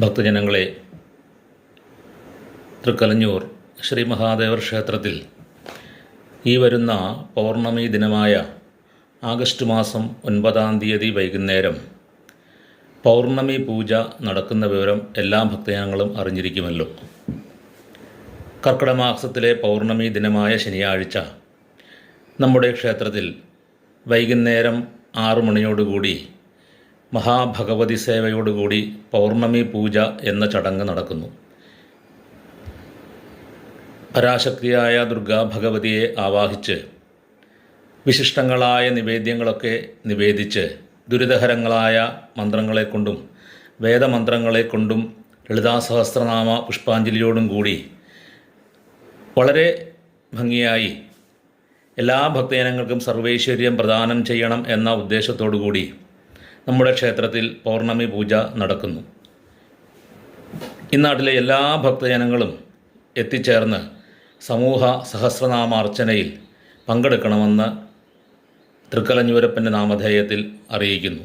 ഭക്തജനങ്ങളെ തൃക്കലഞ്ഞൂർ ശ്രീ മഹാദേവർ ക്ഷേത്രത്തിൽ ഈ വരുന്ന പൗർണമി ദിനമായ ആഗസ്റ്റ് മാസം ഒൻപതാം തീയതി വൈകുന്നേരം പൗർണമി പൂജ നടക്കുന്ന വിവരം എല്ലാ ഭക്തജനങ്ങളും അറിഞ്ഞിരിക്കുമല്ലോ. കർക്കിടമാസത്തിലെ പൗർണമി ദിനമായ ശനിയാഴ്ച നമ്മുടെ ക്ഷേത്രത്തിൽ വൈകുന്നേരം ആറു മണിയോടുകൂടി മഹാഭഗവതി സേവയോടുകൂടി പൗർണമി പൂജ എന്ന ചടങ്ങ് നടക്കുന്നു. പരാശക്തിയായ ദുർഗാ ഭഗവതിയെ ആവാഹിച്ച് വിശിഷ്ടങ്ങളായ നിവേദ്യങ്ങളൊക്കെ നിവേദിച്ച് ദുരിതഹരങ്ങളായ മന്ത്രങ്ങളെ കൊണ്ടും വേദമന്ത്രങ്ങളെ കൊണ്ടും ലളിതാസഹസ്രനാമ പുഷ്പാഞ്ജലിയോടും കൂടി വളരെ ഭംഗിയായി എല്ലാ ഭക്തജനങ്ങൾക്കും സർവൈശ്വര്യം പ്രദാനം ചെയ്യണം എന്ന ഉദ്ദേശത്തോടു കൂടി നമ്മുടെ ക്ഷേത്രത്തിൽ പൗർണമി പൂജ നടക്കുന്നു. ഇന്നാട്ടിലെ എല്ലാ ഭക്തജനങ്ങളും എത്തിച്ചേർന്ന് സമൂഹ സഹസ്രനാമാർച്ചനയിൽ പങ്കെടുക്കണമെന്ന് തൃക്കലഞ്ഞൂരപ്പന്റെ നാമധേയത്തിൽ അറിയിക്കുന്നു.